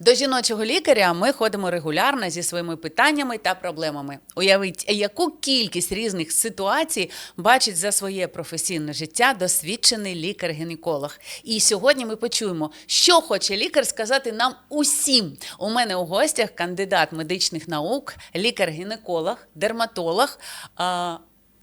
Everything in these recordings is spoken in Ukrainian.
До жіночого лікаря ми ходимо регулярно зі своїми питаннями та проблемами. Уявіть, яку кількість різних ситуацій бачить за своє професійне життя досвідчений лікар-гінеколог. І сьогодні ми почуємо, що хоче лікар сказати нам усім. У мене у гостях кандидат медичних наук, лікар-гінеколог, дерматолог,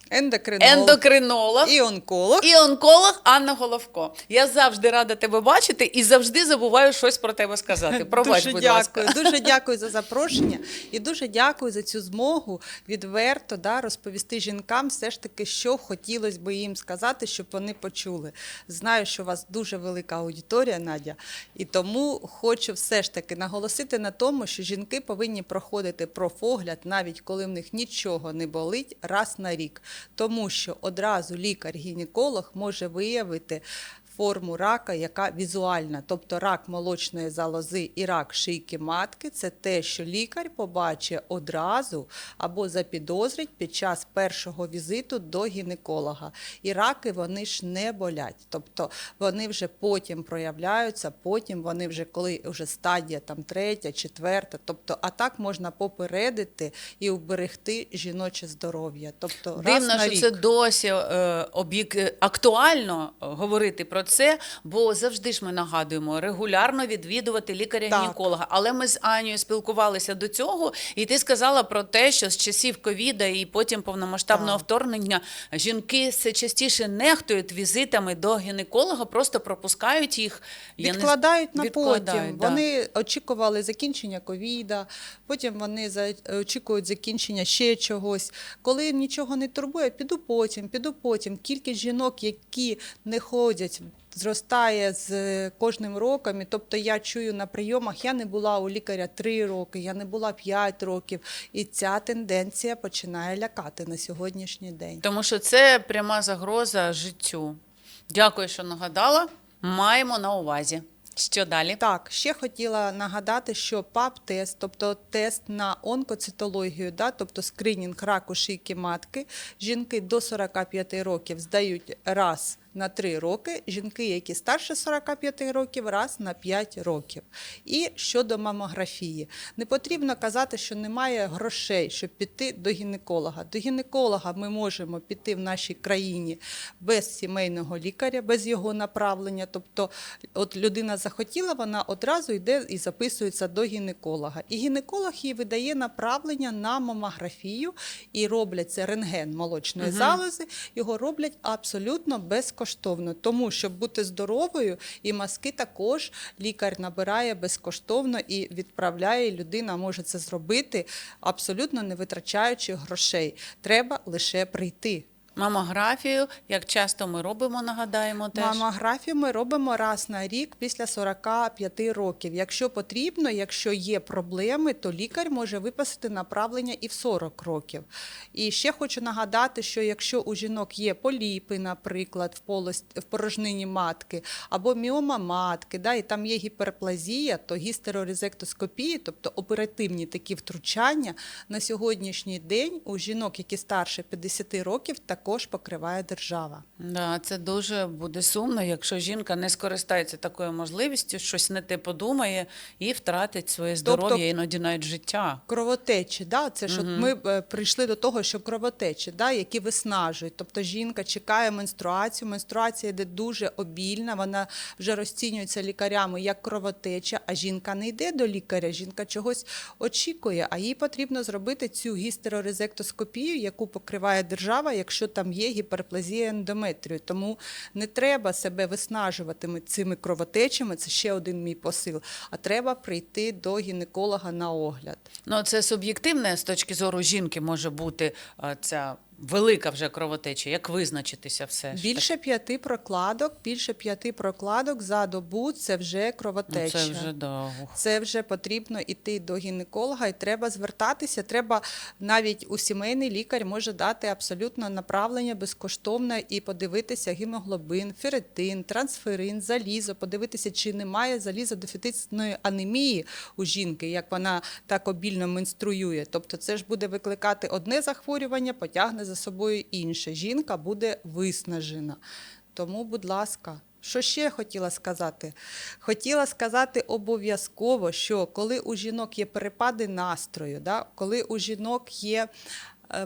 Ендокринолог ендокринолог. і онколог. І онколог Анна Головко. Я завжди рада тебе бачити і завжди забуваю щось про тебе сказати. Пробач, дуже будь дякую, ласка. дуже дякую за запрошення і дуже дякую за цю змогу відверто да, розповісти жінкам все ж таки, що хотілося би їм сказати, щоб вони почули. Знаю, що у вас дуже велика аудиторія, Надя, і тому хочу все ж таки наголосити на тому, що жінки повинні проходити профогляд, навіть коли в них нічого не болить, раз на рік. Тому що одразу лікар-гінеколог може виявити форму рака, яка візуальна, тобто рак молочної залози і рак шийки матки, це те, що лікар побачить одразу або запідозрить під час першого візиту до гінеколога. І раки вони ж не болять, тобто вони вже потім проявляються, потім вони вже коли вже стадія там третя, четверта, тобто а так можна попередити і уберегти жіноче здоров'я. Тобто раз Дивно, на що рік. це досі е, об'єк... е, актуально е, говорити про це, бо завжди ж ми нагадуємо регулярно відвідувати лікаря-гінеколога. Але ми з Анією спілкувалися до цього, і ти сказала про те, що з часів ковіда і потім повномасштабного вторгнення жінки все частіше нехтують візитами до гінеколога, просто пропускають їх. Я не Відкладають на відкладають, потім. да. Вони очікували закінчення ковіда, потім вони за- очікують закінчення ще чогось. Коли нічого не турбує, піду потім, піду потім. Кількість жінок, які не ходять. Зростає з е, кожним роком, і тобто я чую на прийомах, я не була у лікаря 3 роки, я не була 5 років, і ця тенденція починає лякати на сьогоднішній день. Тому що це пряма загроза життю. Дякую, що нагадала. Маємо на увазі. Що далі? Так, ще хотіла нагадати, що ПАП-тест, тобто тест на онкоцитологію, да, тобто скринінг раку шийки матки, жінки до 45 років здають раз на 3 роки, жінки, які старше 45 років, раз на 5 років. І щодо мамографії, не потрібно казати, що немає грошей, щоб піти до гінеколога. До гінеколога ми можемо піти в нашій країні без сімейного лікаря, без його направлення. Тобто, от людина захотіла, вона одразу йде і записується до гінеколога. І гінеколог їй видає направлення на мамографію і роблять це рентген молочної залози. Його роблять абсолютно безкоштовно, тому щоб бути здоровою, і маски також лікар набирає безкоштовно і відправляє. Людина може це зробити абсолютно не витрачаючи грошей. Треба лише прийти. Мамографію, як часто ми робимо, нагадаємо теж. Мамографію ми робимо раз на рік після 45 років. Якщо потрібно, якщо є проблеми, то лікар може виписати направлення і в 40 років. І ще хочу нагадати, що якщо у жінок є поліпи, наприклад, в полость в порожнині матки або міома матки, да, і там є гіперплазія, то гістерорезектоскопії, тобто оперативні такі втручання, на сьогоднішній день у жінок, які старше 50 років, також покриває держава. Да, це дуже буде сумно, якщо жінка не скористається такою можливістю, щось не те подумає і втратить своє здоров'я, Тобто- іноді навіть життя. Кровотечі, да, це ж от ми е, прийшли до того, що кровотечі, да, які виснажують. Тобто жінка чекає менструацію. Менструація йде дуже обільна, вона вже розцінюється лікарями як кровотеча, а жінка не йде до лікаря, жінка чогось очікує, а їй потрібно зробити цю гістерорезектоскопію, яку покриває держава, якщо там є гіперплазія ендометрію. Тому не треба себе виснажувати цими кровотечами. Це ще один мій посил. А треба прийти до гінеколога на огляд. Ну, це суб'єктивне з точки зору жінки може бути ця велика вже кровотеча. Як визначитися все ж Більше п'яти прокладок, більше п'яти прокладок за добу це вже таки? Ну, кровотеча. Це вже довго. Це вже потрібно йти до гінеколога, і треба звертатися. Треба навіть у сімейний лікар може дати абсолютно направлення безкоштовне і подивитися гемоглобин, ферритин, трансферин, залізо, подивитися, чи немає залізодефіцитної анемії у жінки, як вона так обільно менструює. Тобто, це ж буде викликати одне захворювання, потягне за собою інше. Жінка буде виснажена. Тому, будь ласка. Що ще хотіла сказати? Хотіла сказати обов'язково, що коли у жінок є перепади настрою, да, коли у жінок є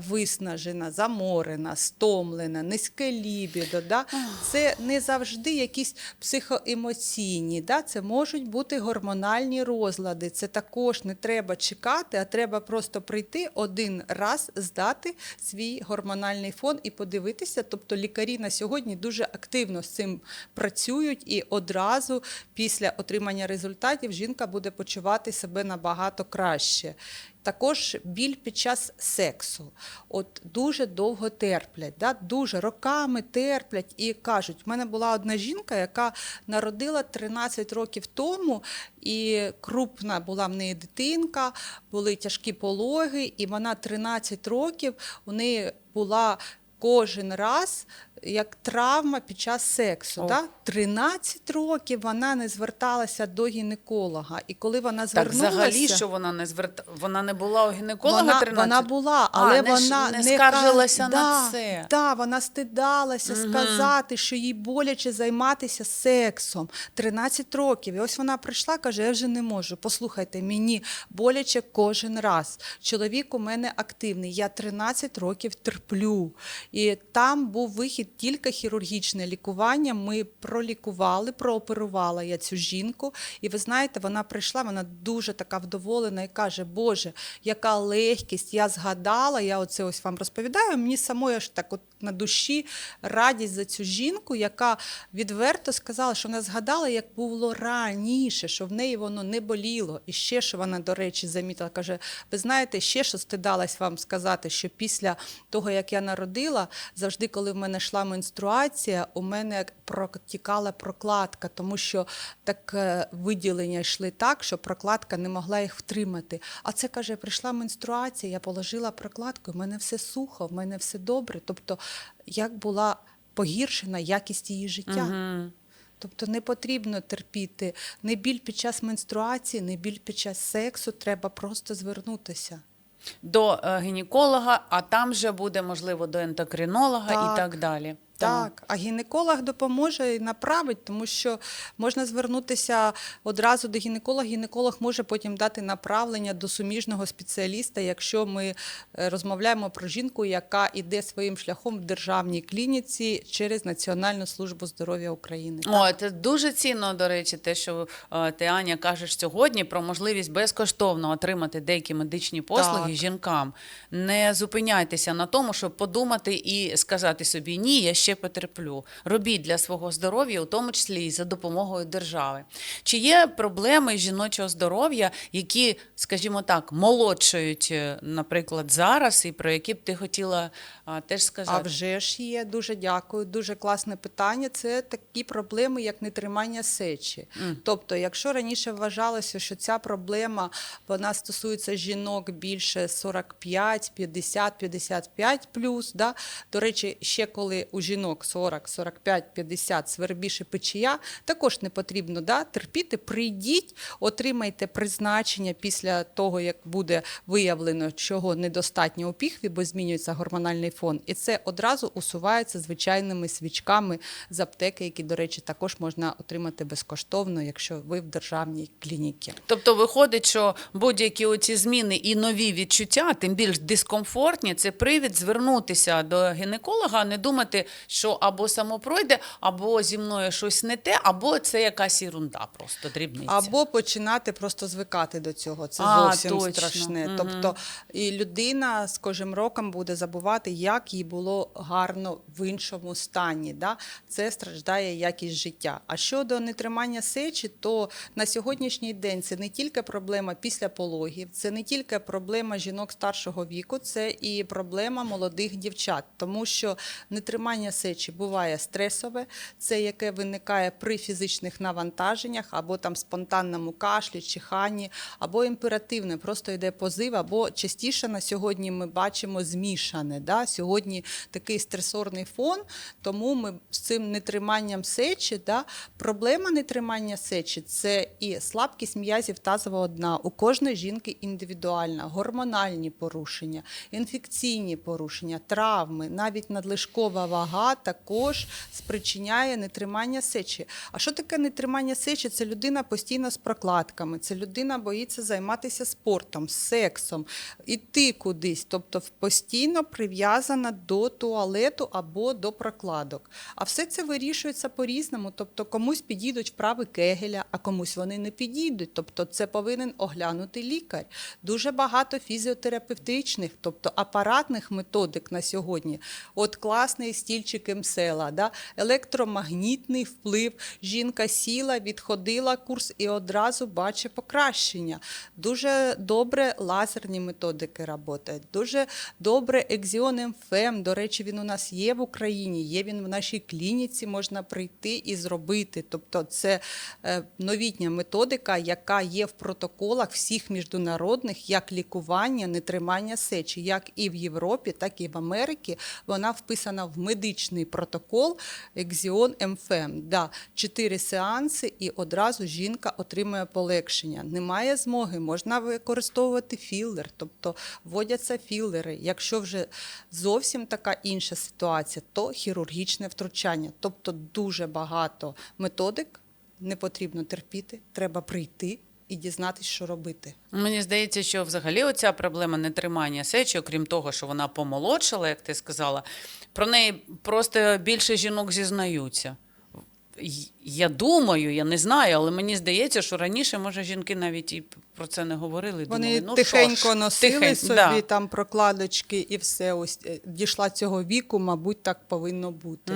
виснажена, заморена, стомлена, низьке лібідо, да, це не завжди якісь психоемоційні, да, це можуть бути гормональні розлади. Це також не треба чекати, а треба просто прийти один раз здати свій гормональний фон і подивитися. Тобто лікарі на сьогодні дуже активно з цим працюють, і одразу після отримання результатів жінка буде почувати себе набагато краще. Також біль під час сексу. От дуже довго терплять, да? дуже роками терплять і кажуть, в мене була одна жінка, яка народила 13 років тому, і крупна була в неї дитинка, були тяжкі пологи, і вона 13 років у неї була кожен раз як травма під час сексу. Да? 13 років вона не зверталася до гінеколога. І коли вона Так, звернулася, взагалі, що вона не зверта... вона не була у гінеколога вона, 13? вона була, але не ж- вона не ка- скаржилася на да, це. Да, вона стидалася сказати, що їй боляче займатися сексом. 13 років. І ось вона прийшла, каже: я вже не можу. Послухайте, мені боляче кожен раз. Чоловік у мене активний. Я 13 років терплю. І там був вихід тільки хірургічне лікування. Ми пролікували, прооперувала я цю жінку. І ви знаєте, вона прийшла, вона дуже така вдоволена і каже: Боже, яка легкість! Я згадала, я оце ось вам розповідаю. Мені самої аж так, от на душі радість за цю жінку, яка відверто сказала, що вона згадала, як було раніше, що в неї воно не боліло. І ще що вона, до речі, замітила, каже: ви знаєте, ще що стидалась вам сказати, що після того, як я народила, завжди, коли в мене йшла менструація, у мене протікала прокладка, тому що таке виділення йшли так, що прокладка не могла їх втримати. А це каже, прийшла менструація, я положила прокладку, в мене все сухо, в мене все добре. Тобто, як була погіршена якість її життя. Мгм. Тобто не потрібно терпіти не біль під час менструації, не біль під час сексу, треба просто звернутися. До е, гінеколога, а там вже буде, можливо, до ендокринолога Так. і так далі. Так, а гінеколог допоможе і направить, тому що можна звернутися одразу до гінеколога. Гінеколог може потім дати направлення до суміжного спеціаліста, якщо ми е, розмовляємо про жінку, яка іде своїм шляхом в державній клініці через Національну службу здоров'я України. О, це дуже цінно, до речі, те, що е, ти Аня кажеш сьогодні про можливість безкоштовно отримати деякі медичні послуги Так. жінкам. Не зупиняйтеся на тому, щоб подумати і сказати собі ні, я ще потерплю. Робіть для свого здоров'я, у тому числі і за допомогою держави. Чи є проблеми жіночого здоров'я, які, скажімо так, молодшають, е, наприклад, зараз, і про які б ти хотіла а, теж сказати? А вже ж є, дуже дякую. Дуже класне питання. Це такі проблеми, як нетримання сечі. Тобто, якщо раніше вважалося, що ця проблема вона стосується жінок більше 45, 50, 55 плюс. Да? До речі, ще коли у жінок 40, 45, 50 свербіше печія, також не потрібно да? терпіти. Прийдіть, отримайте призначення після того, як буде виявлено, чого недостатньо у піхві, бо змінюється гормональний фон. І це одразу усувається звичайними свічками з аптеки, які, до речі, також можна отримати безкоштовно, якщо ви в державній клініці. Тобто виходить, що будь-які оці зміни і нові відчуття, тим більш дискомфортні, це привід звернутися до гінеколога, а не думати, що або само пройде, або зі мною щось не те, або це якась ерунда, просто дрібниця. Або починати просто звикати до цього. Це А, зовсім точно. страшне. Мгм. Тобто і людина з кожним роком буде забувати, як їй було гарно в іншому стані. Да? Це страждає якість життя. А щодо нетримання сечі, то на сьогоднішній день це не тільки проблема після пологів, це не тільки проблема жінок старшого віку, це і проблема молодих дівчат, тому що нетримання сечі буває стресове, це яке виникає при фізичних навантаженнях або там спонтанному кашлі, чиханні, або імперативне, просто йде позив, або частіше на сьогодні ми бачимо змішане. Да? Сьогодні такий стресорний фон, тому ми з цим нетриманням сечі, да? проблема нетримання сечі це і слабкість м'язів тазового дна. У кожної жінки індивідуальна, гормональні порушення, інфекційні порушення, травми, навіть надлишкова вага вага також спричиняє нетримання сечі. А що таке нетримання сечі? Це людина постійно з прокладками, це людина боїться займатися спортом, сексом, іти кудись, тобто постійно прив'язана до туалету або до прокладок. А все це вирішується по-різному. Тобто комусь підійдуть вправи кегеля, а комусь вони не підійдуть. Тобто це повинен оглянути лікар. Дуже багато фізіотерапевтичних, тобто апаратних методик на сьогодні. От класний стільчик МСЕЛа, да? електромагнітний вплив. Жінка сіла, відходила курс і одразу бачить покращення. Дуже добре лазерні методики працюють. Дуже добре екзіон МФМ. До речі, він у нас є в Україні, є він в нашій клініці, можна прийти і зробити. Тобто, це е, новітня методика, яка є в протоколах всіх міжнародних як лікування, нетримання сечі, як і в Європі, так і в Америці. Вона вписана в медичний протокол Екзіон МФМ. Да, чотири сеанси, і одразу жінка отримує полегшення. Немає змоги, можна використовувати філер, тобто вводяться філери. Якщо вже зовсім така інша ситуація, то хірургічне втручання. Тобто дуже багато методик не потрібно терпіти, треба прийти і дізнатися, що робити. Мені здається, що взагалі оця проблема нетримання сечі, окрім того, що вона помолодшала, як ти сказала, про неї просто більше жінок зізнаються. Я думаю, я не знаю, але мені здається, що раніше, може, жінки навіть і про це не говорили. Вони думали, ну, тихенько що ж, носили тихень- собі да. там прокладочки і все. Ось е, дійшла цього віку, мабуть, так повинно бути.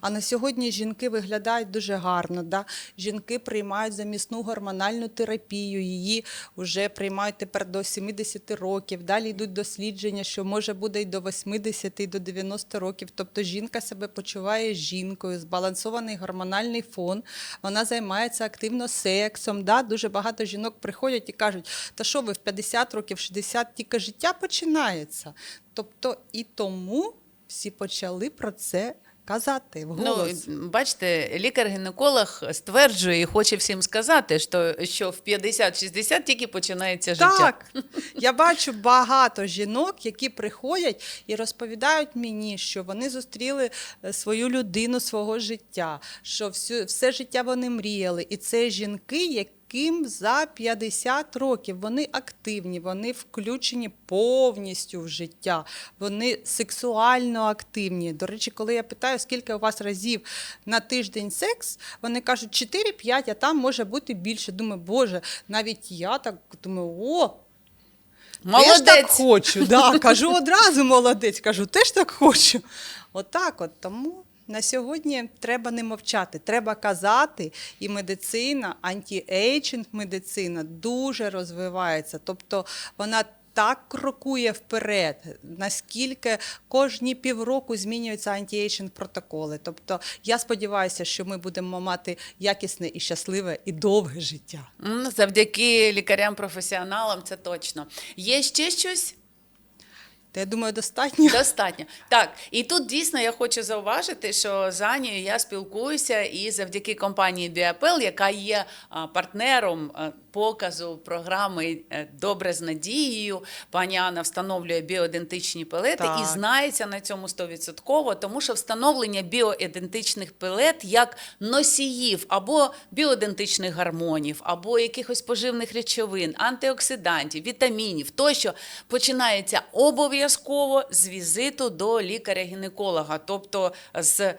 А на сьогодні жінки виглядають дуже гарно. Да? Жінки приймають замісну гормональну терапію, її вже приймають тепер до 70 років. Далі йдуть дослідження, що може буде і до 80, і до 90 років. Тобто жінка себе почуває жінкою, збалансований гормональний фон. Вона займається активно сексом. Да? Дуже багато жінок приходять і кажуть, та що ви в 50 років, 60, тільки життя починається. Тобто і тому всі почали про це казати вголос. Ну, бачите, лікар-гінеколог стверджує і хоче всім сказати, що, що в 50-60 тільки починається життя. Так, я бачу багато жінок, які приходять і розповідають мені, що вони зустріли е, свою людину свого життя, що всю, все життя вони мріяли. І це жінки, яким за 50 років вони активні, вони включені повністю в життя, вони сексуально активні. До речі, коли я питаю, скільки у вас разів на тиждень секс, вони кажуть 4-5, а там може бути більше. Думаю, Боже, навіть я так думаю, о, Теж так хочу. Да, кажу одразу молодець, кажу, теж так хочу. Отак от. Тому на сьогодні треба не мовчати, треба казати, і медицина, анті-ейджинг медицина дуже розвивається. Тобто вона так крокує вперед, наскільки кожні півроку змінюються антіейджинг протоколи. Тобто я сподіваюся, що ми будемо мати якісне і щасливе і довге життя. Завдяки лікарям-професіоналам, це точно. Є ще щось? Я думаю, достатньо. Достатньо. Так, і тут дійсно я хочу зауважити, що з Анією я спілкуюся і завдяки компанії Діапел, яка є партнером показу програми е, Добре з надією. Пані Анна встановлює біоідентичні пелети Так. і знається на цьому стовідсотково, тому що встановлення біоідентичних пелет як носіїв або біоідентичних гормонів, або якихось поживних речовин, антиоксидантів, вітамінів тощо починається обов'язково з візиту до лікаря-гінеколога, тобто з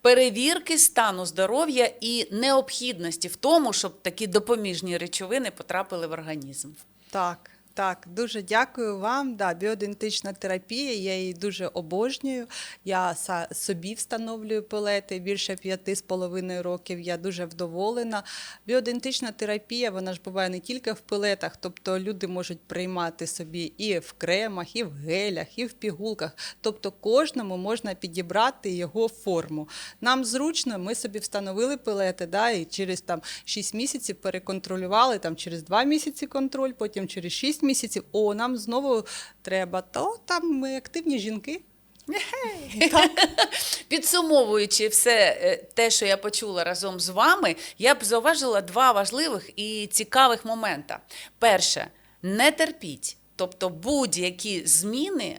перевірки стану здоров'я і необхідності в тому, щоб такі допоміжні речовини потрапили в організм. Так, так, дуже дякую вам. Да, біоідентична терапія, я її дуже обожнюю. Я собі встановлюю пелети більше п'яти з половиною років. Я дуже вдоволена. Біоідентична терапія, вона ж буває не тільки в пелетах, тобто люди можуть приймати собі і в кремах, і в гелях, і в пігулках. Тобто кожному можна підібрати його форму. Нам зручно, ми собі встановили пелети, да, і через там 6 місяців переконтролювали, там через 2 місяці контроль, потім через 6 місяців. О, нам знову треба. То там ми активні жінки. Підсумовуючи все е, те, що я почула разом з вами, я б зауважила два важливих і цікавих момента. Перше, не терпіть, тобто будь-які зміни.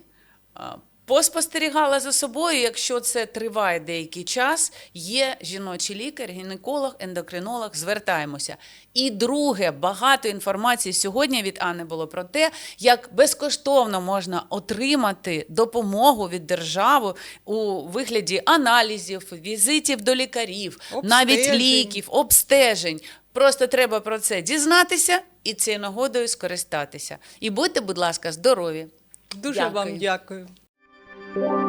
Поспостерігала за собою. Якщо це триває деякий час, є жіночий лікар, гінеколог, ендокринолог. Звертаємося. І друге, багато інформації сьогодні від Анни було про те, як безкоштовно можна отримати допомогу від держави у вигляді аналізів, візитів до лікарів, навіть ліків, обстежень. Просто треба про це дізнатися і цією нагодою скористатися. І будьте, будь ласка, здорові. Дуже Дякую. вам дякую. Bye.